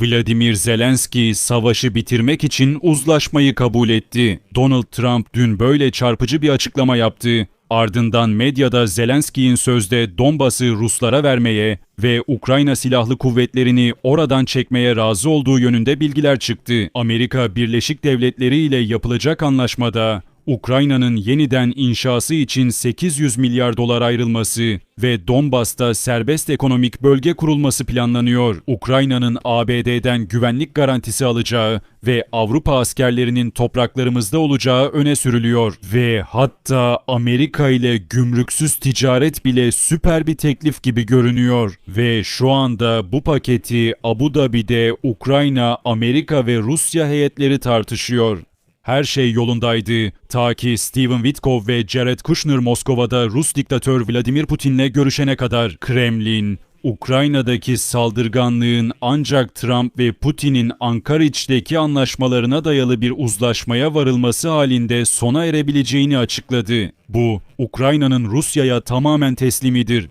Vladimir Zelenski savaşı bitirmek için uzlaşmayı kabul etti. Donald Trump dün böyle çarpıcı bir açıklama yaptı. Ardından medyada Zelenski'nin sözde Donbas'ı Ruslara vermeye ve Ukrayna Silahlı Kuvvetlerini oradan çekmeye razı olduğu yönünde bilgiler çıktı. Amerika Birleşik Devletleri ile yapılacak anlaşmada Ukrayna'nın yeniden inşası için 800 milyar dolar ayrılması ve Donbas'ta serbest ekonomik bölge kurulması planlanıyor. Ukrayna'nın ABD'den güvenlik garantisi alacağı ve Avrupa askerlerinin topraklarımızda olacağı öne sürülüyor ve hatta Amerika ile gümrüksüz ticaret bile süper bir teklif gibi görünüyor ve şu anda bu paketi Abu Dhabi'de Ukrayna, Amerika ve Rusya heyetleri tartışıyor. Her şey yolundaydı ta ki Steven Witkoff ve Jared Kushner Moskova'da Rus diktatör Vladimir Putin'le görüşene kadar Kremlin, Ukrayna'daki saldırganlığın ancak Trump ve Putin'in Ankariç'teki anlaşmalarına dayalı bir uzlaşmaya varılması halinde sona erebileceğini açıkladı. Bu, Ukrayna'nın Rusya'ya tamamen teslimidir.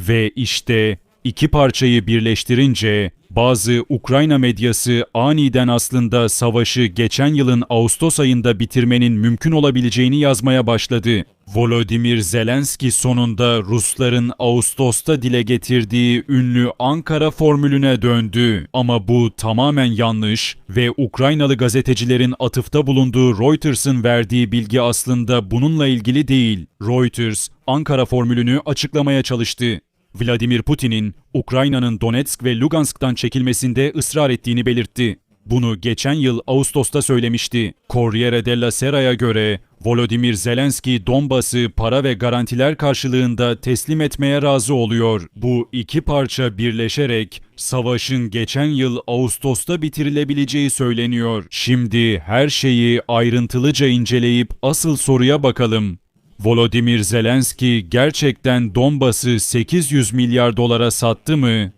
Ve işte iki parçayı birleştirince bazı Ukrayna medyası aniden aslında savaşı geçen yılın Ağustos ayında bitirmenin mümkün olabileceğini yazmaya başladı. Volodymyr Zelenski sonunda Rusların Ağustos'ta dile getirdiği ünlü Ankara formülüne döndü. Ama bu tamamen yanlış ve Ukraynalı gazetecilerin atıfta bulunduğu Reuters'ın verdiği bilgi aslında bununla ilgili değil. Reuters, Ankara formülünü açıklamaya çalıştı. Vladimir Putin'in Ukrayna'nın Donetsk ve Lugansk'tan çekilmesinde ısrar ettiğini belirtti. Bunu geçen yıl Ağustos'ta söylemişti. Corriere della Sera'ya göre Volodymyr Zelenski Donbas'ı para ve garantiler karşılığında teslim etmeye razı oluyor. Bu iki parça birleşerek savaşın geçen yıl Ağustos'ta bitirilebileceği söyleniyor. Şimdi her şeyi ayrıntılıca inceleyip asıl soruya bakalım. Volodymyr Zelenski gerçekten Donbas'ı 800 milyar dolara sattı mı?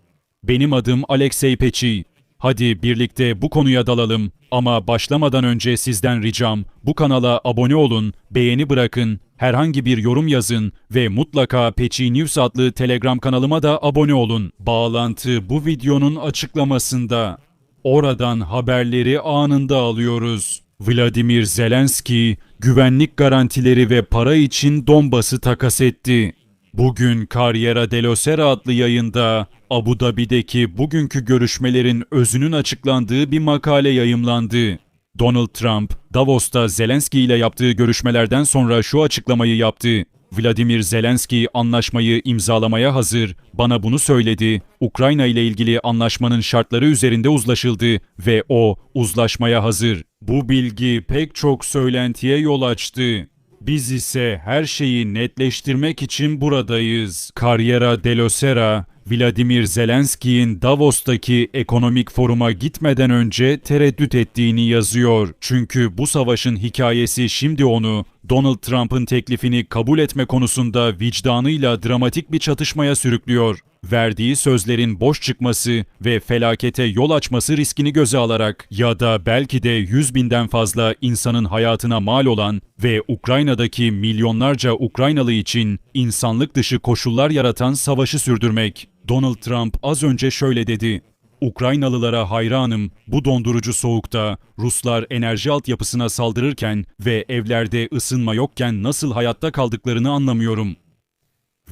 Benim adım Alexey Peçi. Hadi birlikte bu konuya dalalım. Ama başlamadan önce sizden ricam bu kanala abone olun, beğeni bırakın, herhangi bir yorum yazın ve mutlaka Peçi News adlı Telegram kanalıma da abone olun. Bağlantı bu videonun açıklamasında. Oradan haberleri anında alıyoruz. Vladimir Zelenski güvenlik garantileri ve para için Donbas'ı takas etti. Bugün Carriera Delosera adlı yayında Abu Dhabi'deki bugünkü görüşmelerin özünün açıklandığı bir makale yayımlandı. Donald Trump, Davos'ta Zelenski ile yaptığı görüşmelerden sonra şu açıklamayı yaptı. Vladimir Zelenski anlaşmayı imzalamaya hazır, bana bunu söyledi. Ukrayna ile ilgili anlaşmanın şartları üzerinde uzlaşıldı ve o uzlaşmaya hazır. Bu bilgi pek çok söylentiye yol açtı. Biz ise her şeyi netleştirmek için buradayız. Carriera Delosera, Vladimir Zelenski'nin Davos'taki ekonomik foruma gitmeden önce tereddüt ettiğini yazıyor. Çünkü bu savaşın hikayesi şimdi onu Donald Trump'ın teklifini kabul etme konusunda vicdanıyla dramatik bir çatışmaya sürüklüyor. Verdiği sözlerin boş çıkması ve felakete yol açması riskini göze alarak ya da belki de 100 binden fazla insanın hayatına mal olan ve Ukrayna'daki milyonlarca Ukraynalı için insanlık dışı koşullar yaratan savaşı sürdürmek. Donald Trump az önce şöyle dedi. Ukraynalılara hayranım. Bu dondurucu soğukta Ruslar enerji altyapısına saldırırken ve evlerde ısınma yokken nasıl hayatta kaldıklarını anlamıyorum.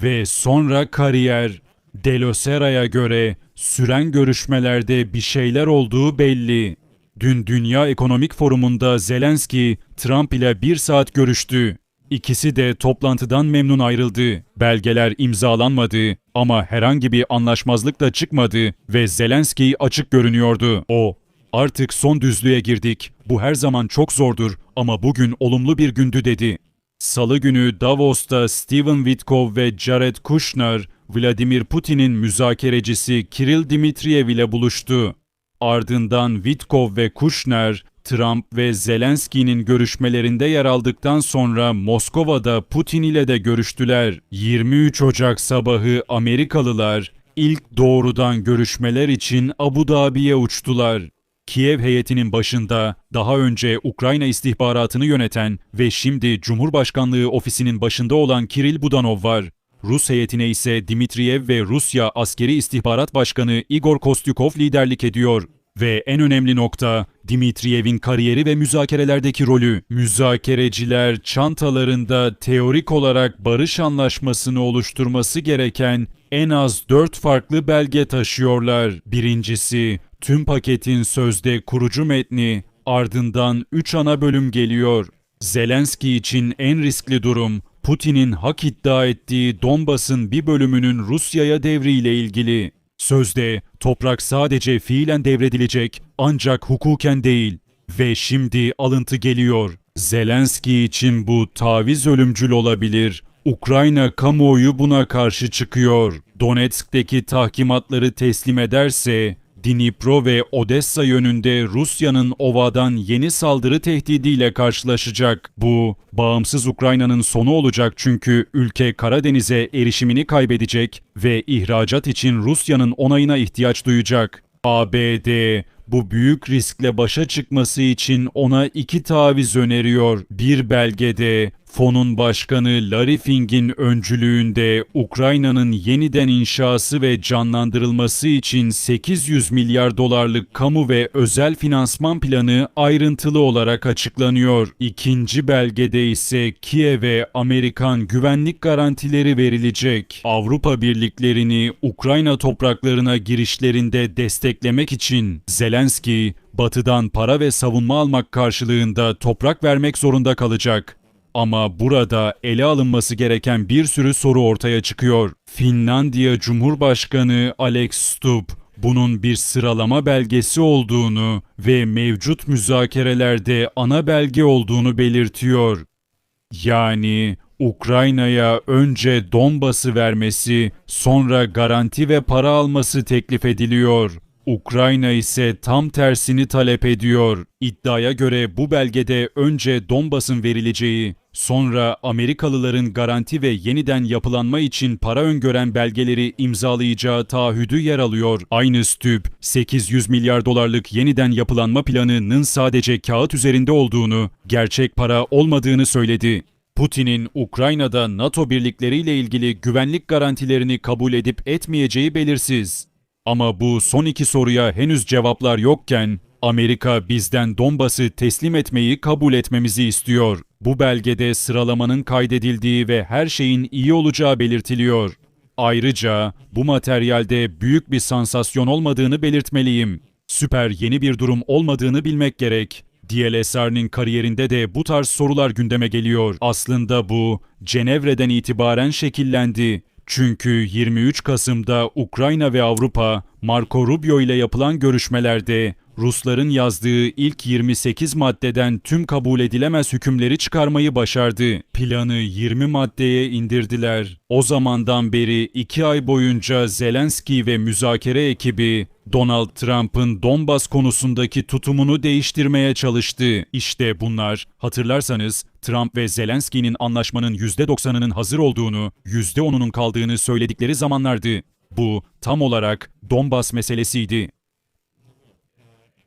Ve sonra kariyer. Delosera'ya göre süren görüşmelerde bir şeyler olduğu belli. Dün Dünya Ekonomik Forumu'nda Zelenski, Trump ile bir saat görüştü. İkisi de toplantıdan memnun ayrıldı. Belgeler imzalanmadı ama herhangi bir anlaşmazlık da çıkmadı ve Zelenski açık görünüyordu. O, artık son düzlüğe girdik. Bu her zaman çok zordur ama bugün olumlu bir gündü dedi. Salı günü Davos'ta Steven Witkoff ve Jared Kushner, Vladimir Putin'in müzakerecisi Kirill Dmitriev ile buluştu. Ardından Witkoff ve Kushner, Trump ve Zelenski'nin görüşmelerinde yer aldıktan sonra Moskova'da Putin ile de görüştüler. 23 Ocak sabahı Amerikalılar ilk doğrudan görüşmeler için Abu Dhabi'ye uçtular. Kiev heyetinin başında daha önce Ukrayna istihbaratını yöneten ve şimdi Cumhurbaşkanlığı ofisinin başında olan Kiril Budanov var. Rus heyetine ise Dmitriev ve Rusya Askeri İstihbarat Başkanı Igor Kostyukov liderlik ediyor. Ve en önemli nokta Dimitriyev'in kariyeri ve müzakerelerdeki rolü. Müzakereciler çantalarında teorik olarak barış anlaşmasını oluşturması gereken en az 4 farklı belge taşıyorlar. Birincisi, tüm paketin sözde kurucu metni, ardından 3 ana bölüm geliyor. Zelenski için en riskli durum, Putin'in hak iddia ettiği Donbas'ın bir bölümünün Rusya'ya devriyle ilgili. Sözde toprak sadece fiilen devredilecek ancak hukuken değil. Ve şimdi alıntı geliyor. Zelenski için bu taviz ölümcül olabilir. Ukrayna kamuoyu buna karşı çıkıyor. Donetsk'teki tahkimatları teslim ederse Dnipro ve Odessa yönünde Rusya'nın ovadan yeni saldırı tehdidiyle karşılaşacak. Bu, bağımsız Ukrayna'nın sonu olacak çünkü ülke Karadeniz'e erişimini kaybedecek ve ihracat için Rusya'nın onayına ihtiyaç duyacak. ABD bu büyük riskle başa çıkması için ona iki taviz öneriyor. Bir belgede Fonun başkanı Larry Fing'in öncülüğünde Ukrayna'nın yeniden inşası ve canlandırılması için 800 milyar dolarlık kamu ve özel finansman planı ayrıntılı olarak açıklanıyor. İkinci belgede ise Kiev'e Amerikan güvenlik garantileri verilecek. Avrupa birliklerini Ukrayna topraklarına girişlerinde desteklemek için Zelenski, Batı'dan para ve savunma almak karşılığında toprak vermek zorunda kalacak. Ama burada ele alınması gereken bir sürü soru ortaya çıkıyor. Finlandiya Cumhurbaşkanı Alex Stubb bunun bir sıralama belgesi olduğunu ve mevcut müzakerelerde ana belge olduğunu belirtiyor. Yani Ukrayna'ya önce Donbas'ı vermesi, sonra garanti ve para alması teklif ediliyor. Ukrayna ise tam tersini talep ediyor. İddiaya göre bu belgede önce Donbas'ın verileceği, sonra Amerikalıların garanti ve yeniden yapılanma için para öngören belgeleri imzalayacağı taahhüdü yer alıyor. Aynı Stüb, 800 milyar dolarlık yeniden yapılanma planının sadece kağıt üzerinde olduğunu, gerçek para olmadığını söyledi. Putin'in Ukrayna'da NATO birlikleriyle ilgili güvenlik garantilerini kabul edip etmeyeceği belirsiz. Ama bu son iki soruya henüz cevaplar yokken Amerika bizden Donbas'ı teslim etmeyi kabul etmemizi istiyor. Bu belgede sıralamanın kaydedildiği ve her şeyin iyi olacağı belirtiliyor. Ayrıca bu materyalde büyük bir sansasyon olmadığını belirtmeliyim. Süper yeni bir durum olmadığını bilmek gerek. DLSR'nin kariyerinde de bu tarz sorular gündeme geliyor. Aslında bu Cenevre'den itibaren şekillendi. Çünkü 23 Kasım'da Ukrayna ve Avrupa Marco Rubio ile yapılan görüşmelerde Rusların yazdığı ilk 28 maddeden tüm kabul edilemez hükümleri çıkarmayı başardı. Planı 20 maddeye indirdiler. O zamandan beri 2 ay boyunca Zelenski ve müzakere ekibi Donald Trump'ın Donbas konusundaki tutumunu değiştirmeye çalıştı. İşte bunlar. Hatırlarsanız Trump ve Zelenski'nin anlaşmanın %90'ının hazır olduğunu, %10'unun kaldığını söyledikleri zamanlardı. Bu tam olarak Donbas meselesiydi.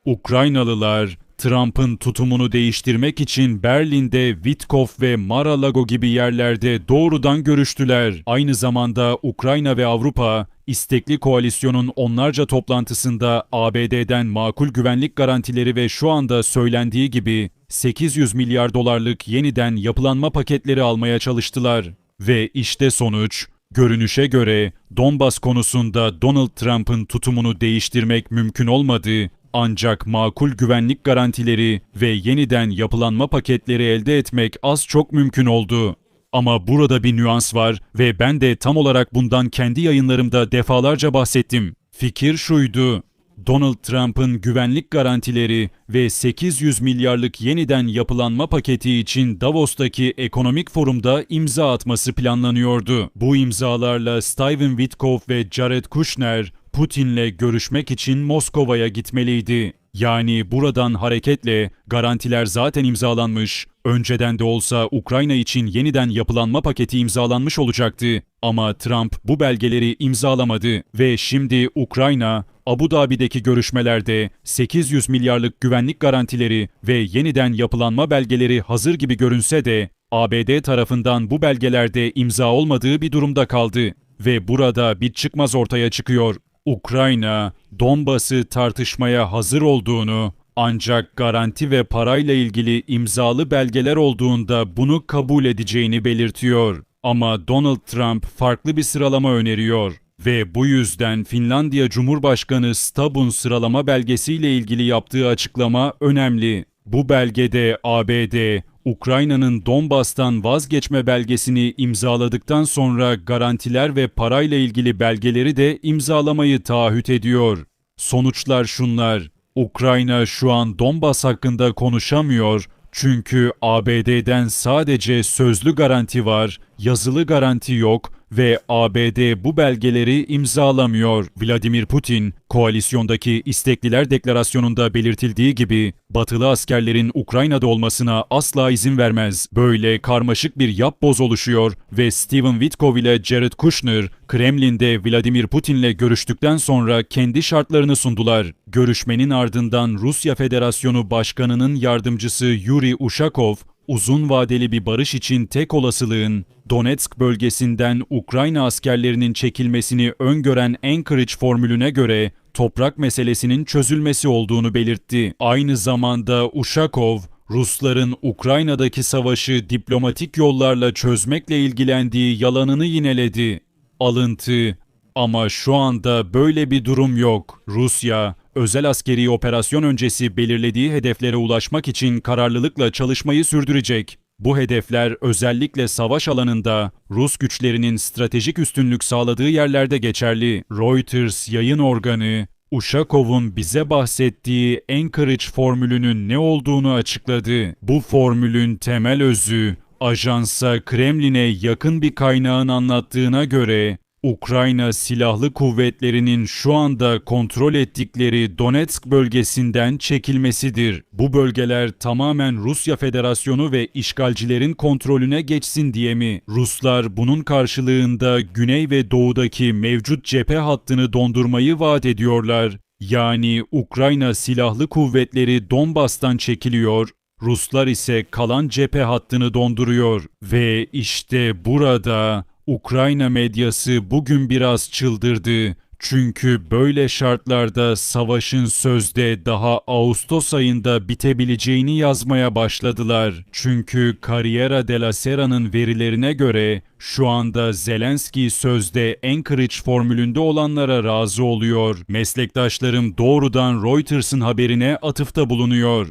Ukraynalılar Trump'ın tutumunu değiştirmek için Berlin'de Witkoff ve Mar-a-Lago gibi yerlerde doğrudan görüştüler. Aynı zamanda Ukrayna ve Avrupa istekli koalisyonun onlarca toplantısında ABD'den makul güvenlik garantileri ve şu anda söylendiği gibi 800 milyar dolarlık yeniden yapılanma paketleri almaya çalıştılar. Ve işte sonuç, görünüşe göre Donbas konusunda Donald Trump'ın tutumunu değiştirmek mümkün olmadı ancak makul güvenlik garantileri ve yeniden yapılanma paketleri elde etmek az çok mümkün oldu. Ama burada bir nüans var ve ben de tam olarak bundan kendi yayınlarımda defalarca bahsettim. Fikir şuydu. Donald Trump'ın güvenlik garantileri ve 800 milyarlık yeniden yapılanma paketi için Davos'taki ekonomik forumda imza atması planlanıyordu. Bu imzalarla Steven Witkoff ve Jared Kushner Putin'le görüşmek için Moskova'ya gitmeliydi. Yani buradan hareketle garantiler zaten imzalanmış, önceden de olsa Ukrayna için yeniden yapılanma paketi imzalanmış olacaktı. Ama Trump bu belgeleri imzalamadı ve şimdi Ukrayna Abu Dhabi'deki görüşmelerde 800 milyarlık güvenlik garantileri ve yeniden yapılanma belgeleri hazır gibi görünse de ABD tarafından bu belgelerde imza olmadığı bir durumda kaldı ve burada bir çıkmaz ortaya çıkıyor. Ukrayna, Donbas'ı tartışmaya hazır olduğunu, ancak garanti ve parayla ilgili imzalı belgeler olduğunda bunu kabul edeceğini belirtiyor. Ama Donald Trump farklı bir sıralama öneriyor ve bu yüzden Finlandiya Cumhurbaşkanı Stabun sıralama belgesiyle ilgili yaptığı açıklama önemli. Bu belgede ABD, Ukrayna'nın Donbas'tan vazgeçme belgesini imzaladıktan sonra garantiler ve parayla ilgili belgeleri de imzalamayı taahhüt ediyor. Sonuçlar şunlar. Ukrayna şu an Donbas hakkında konuşamıyor çünkü ABD'den sadece sözlü garanti var, yazılı garanti yok ve ABD bu belgeleri imzalamıyor. Vladimir Putin, koalisyondaki istekliler deklarasyonunda belirtildiği gibi batılı askerlerin Ukrayna'da olmasına asla izin vermez. Böyle karmaşık bir yapboz oluşuyor ve Steven Witkoff ile Jared Kushner Kremlin'de Vladimir Putin'le görüştükten sonra kendi şartlarını sundular. Görüşmenin ardından Rusya Federasyonu Başkanı'nın yardımcısı Yuri Ushakov, uzun vadeli bir barış için tek olasılığın Donetsk bölgesinden Ukrayna askerlerinin çekilmesini öngören Anchorage formülüne göre toprak meselesinin çözülmesi olduğunu belirtti. Aynı zamanda Ushakov, Rusların Ukrayna'daki savaşı diplomatik yollarla çözmekle ilgilendiği yalanını yineledi. Alıntı ama şu anda böyle bir durum yok. Rusya, özel askeri operasyon öncesi belirlediği hedeflere ulaşmak için kararlılıkla çalışmayı sürdürecek. Bu hedefler özellikle savaş alanında Rus güçlerinin stratejik üstünlük sağladığı yerlerde geçerli. Reuters yayın organı Uşakov'un bize bahsettiği Anchorage formülünün ne olduğunu açıkladı. Bu formülün temel özü ajansa Kremlin'e yakın bir kaynağın anlattığına göre Ukrayna Silahlı Kuvvetleri'nin şu anda kontrol ettikleri Donetsk bölgesinden çekilmesidir. Bu bölgeler tamamen Rusya Federasyonu ve işgalcilerin kontrolüne geçsin diye mi? Ruslar bunun karşılığında güney ve doğudaki mevcut cephe hattını dondurmayı vaat ediyorlar. Yani Ukrayna Silahlı Kuvvetleri Donbas'tan çekiliyor, Ruslar ise kalan cephe hattını donduruyor ve işte burada Ukrayna medyası bugün biraz çıldırdı. Çünkü böyle şartlarda savaşın sözde daha Ağustos ayında bitebileceğini yazmaya başladılar. Çünkü Carriera de Sera'nın verilerine göre şu anda Zelenski sözde Anchorage formülünde olanlara razı oluyor. Meslektaşlarım doğrudan Reuters'ın haberine atıfta bulunuyor.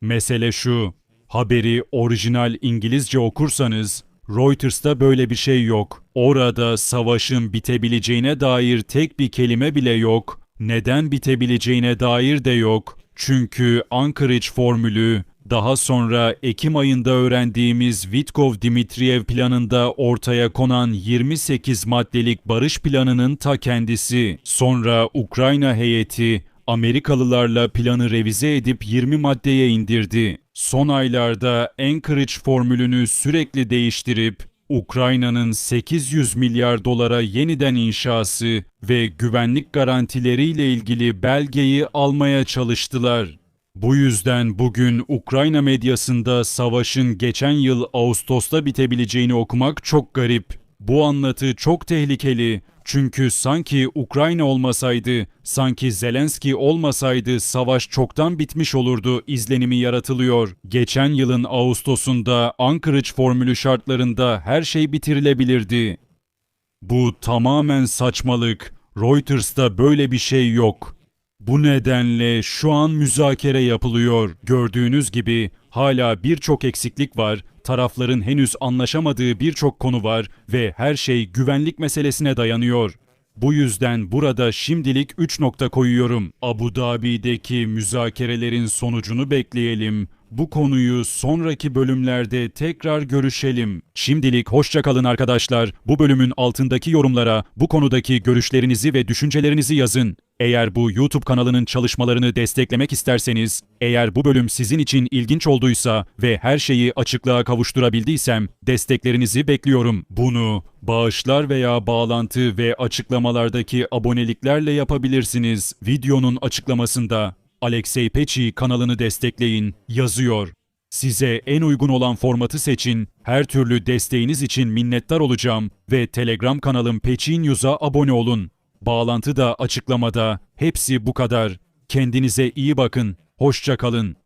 Mesele şu, haberi orijinal İngilizce okursanız Reuters'ta böyle bir şey yok. Orada savaşın bitebileceğine dair tek bir kelime bile yok. Neden bitebileceğine dair de yok. Çünkü Anchorage formülü daha sonra Ekim ayında öğrendiğimiz Vitkov-Dimitriyev planında ortaya konan 28 maddelik barış planının ta kendisi. Sonra Ukrayna heyeti Amerikalılarla planı revize edip 20 maddeye indirdi. Son aylarda Anchorage formülünü sürekli değiştirip Ukrayna'nın 800 milyar dolara yeniden inşası ve güvenlik garantileriyle ilgili belgeyi almaya çalıştılar. Bu yüzden bugün Ukrayna medyasında savaşın geçen yıl Ağustos'ta bitebileceğini okumak çok garip. Bu anlatı çok tehlikeli çünkü sanki Ukrayna olmasaydı, sanki Zelenski olmasaydı savaş çoktan bitmiş olurdu izlenimi yaratılıyor. Geçen yılın Ağustos'unda Anchorage formülü şartlarında her şey bitirilebilirdi. Bu tamamen saçmalık. Reuters'ta böyle bir şey yok. Bu nedenle şu an müzakere yapılıyor. Gördüğünüz gibi hala birçok eksiklik var tarafların henüz anlaşamadığı birçok konu var ve her şey güvenlik meselesine dayanıyor. Bu yüzden burada şimdilik 3 nokta koyuyorum. Abu Dhabi'deki müzakerelerin sonucunu bekleyelim. Bu konuyu sonraki bölümlerde tekrar görüşelim. Şimdilik hoşçakalın arkadaşlar. Bu bölümün altındaki yorumlara bu konudaki görüşlerinizi ve düşüncelerinizi yazın. Eğer bu YouTube kanalının çalışmalarını desteklemek isterseniz, eğer bu bölüm sizin için ilginç olduysa ve her şeyi açıklığa kavuşturabildiysem desteklerinizi bekliyorum. Bunu bağışlar veya bağlantı ve açıklamalardaki aboneliklerle yapabilirsiniz. Videonun açıklamasında Alexey Peçi kanalını destekleyin yazıyor. Size en uygun olan formatı seçin. Her türlü desteğiniz için minnettar olacağım ve Telegram kanalım Peçin News'a abone olun. Bağlantı da açıklamada. Hepsi bu kadar. Kendinize iyi bakın. Hoşça kalın.